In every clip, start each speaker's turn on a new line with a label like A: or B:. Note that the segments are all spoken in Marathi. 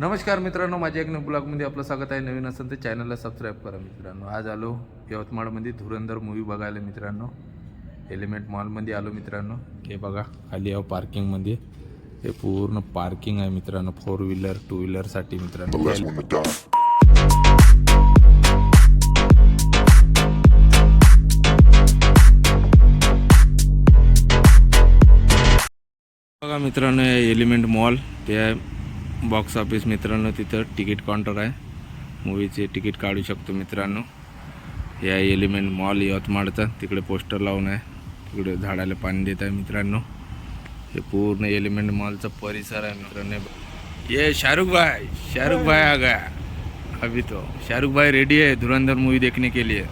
A: नमस्कार मित्रांनो माझ्या एक ब्लॉगमध्ये आपलं स्वागत आहे. नवीन असेल तर चॅनलला सबस्क्राईब करा मित्रांनो. आज आलो यवतमाळमध्ये धुरंधर मूवी बघायला मित्रांनो. एलिमेंट मॉलमध्ये आलो मित्रांनो. हे बघा खाली आहे पार्किंगमध्ये हे पूर्ण पार्किंग आहे मित्रांनो. फोर व्हीलर टू व्हीलरसाठी मित्रांनो. बघा मित्रांनो एलिमेंट मॉल ते आहे बॉक्स ऑफिस मित्रांनो तिथं तिकीट काउंटर आहे. मूवीचे तिकीट काढू शकतो मित्रांनो. हे आहे एलिमेंट मॉल यवतमाळचा. तिकडे पोस्टर लावून आहे. तिकडे झाडाला पाणी देत आहे मित्रांनो. हे पूर्ण एलिमेंट मॉलचा परिसर आहे मित्रांनो. ये शाहरुख भाई शाहरुख भाई आ गया. अभी तो. शाहरुख भाई रेडी है धुरंधर मूवी देखने के लिए.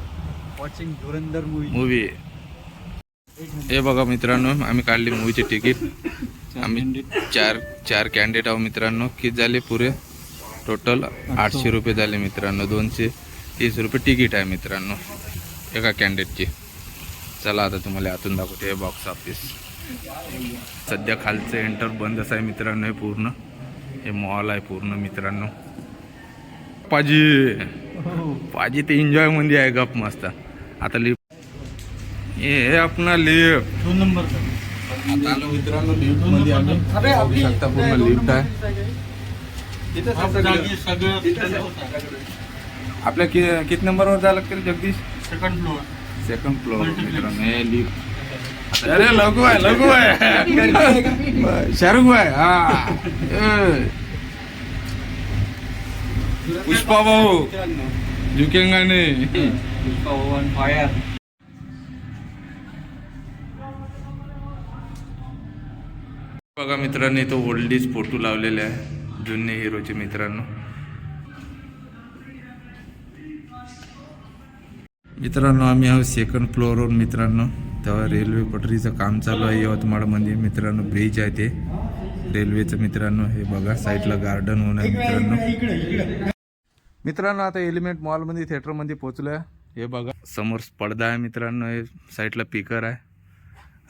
B: वॉचिंग धुरंधर मूवी
A: मूवी हे बघा मित्रांनो आम्ही काढली मूवीचे तिकीट आम्ही चार चार कॅन्डिडेट आहोत मित्रांनो. किती झाले पुरे? टोटल आठशे रुपये झाले मित्रांनो. दोनशे तीस रुपये तिकीट आहे मित्रांनो. एका कॅन्डिडेटची चला आता तुम्हाला आतून दाखवते. हे बॉक्स ऑफिस सध्या खालचं एंटर बंदच आहे मित्रांनो हे पूर्ण. हे मॉल आहे पूर्ण मित्रांनो. पाजी. पाजी ते एन्जॉयमध्ये आहे. गप मस्त. आता लिफ्ट हे हे आपला लिफ्ट
B: दोन नंबर
A: आता आलो मित्रांनो लिफ्ट मध्ये आम्ही. बघू शकता पूर्ण लिफ्ट आहे. आपल्या कि किती नंबरवर जायला लागतील Jagdish?
B: Second floor
A: second floor मित्रांनो हे लिफ्ट अरे लघु आहे लघु आहे. शाहरुख भाई हा. पुष्पा भाऊ. झुकेंगा नाही
B: फायर
A: बघा मित्रांनो ओल्ड ओल्डीज फोटो लावलेले आहे जुने हिरोचे मित्रांनो. मित्रांनो आम्ही आहोत सेकंड फ्लोअरवर मित्रांनो. तेव्हा रेल्वे पटरीचं काम चालू आहे यवतमाळमध्ये मित्रांनो ब्रिज आहे ते. रेल्वेचं मित्रांनो हे बघा साईडला गार्डन होऊन आहे मित्रांनो. मित्रांनो आता एलिमेंट मॉलमध्ये थिएटरमध्ये पोहोचलो आहे हे बघा समोर पडदा आहे मित्रांनो हे साईडला पिकर आहे.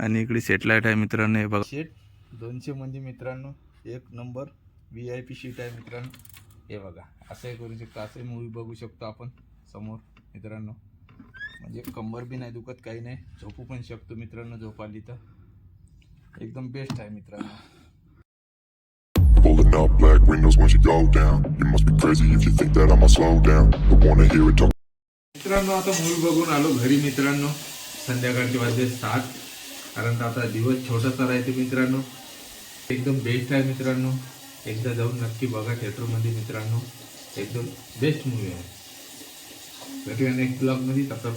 A: आणि इकडे सेटलाईट आहे मित्रांनो हे बघा. दोनशे मध्ये मित्रांनो एक number V I P seat आहे मित्रांनो. हे बघा असंही करू शकतो असंही मूवी बघू शकतो आपण समोर मित्रांनो. म्हणजे कंबर बी नाही दुखत काही नाही. झोपू पण शकतो मित्रांनो झोप आली तर. एकदम बेस्ट आहे मित्रांनो.
C: Up black windows once you go down. You must be crazy if you think that I'ma slow down. I wanna hear it talk.
A: मित्रांनो आता मूवी बघून आलो घरी मित्रांनो. संध्याकाळचे वाजले सात. कारण आता दिवस छोटासा राहते मित्रांनो. एकदम बेस्ट आहे मित्रांनो. एकदा जाऊन नक्की बघा थिएटरमध्ये मित्रांनो. एकदम बेस्ट मूवी आहे. भेटूया नेक्स्ट ब्लॉगमध्ये तसा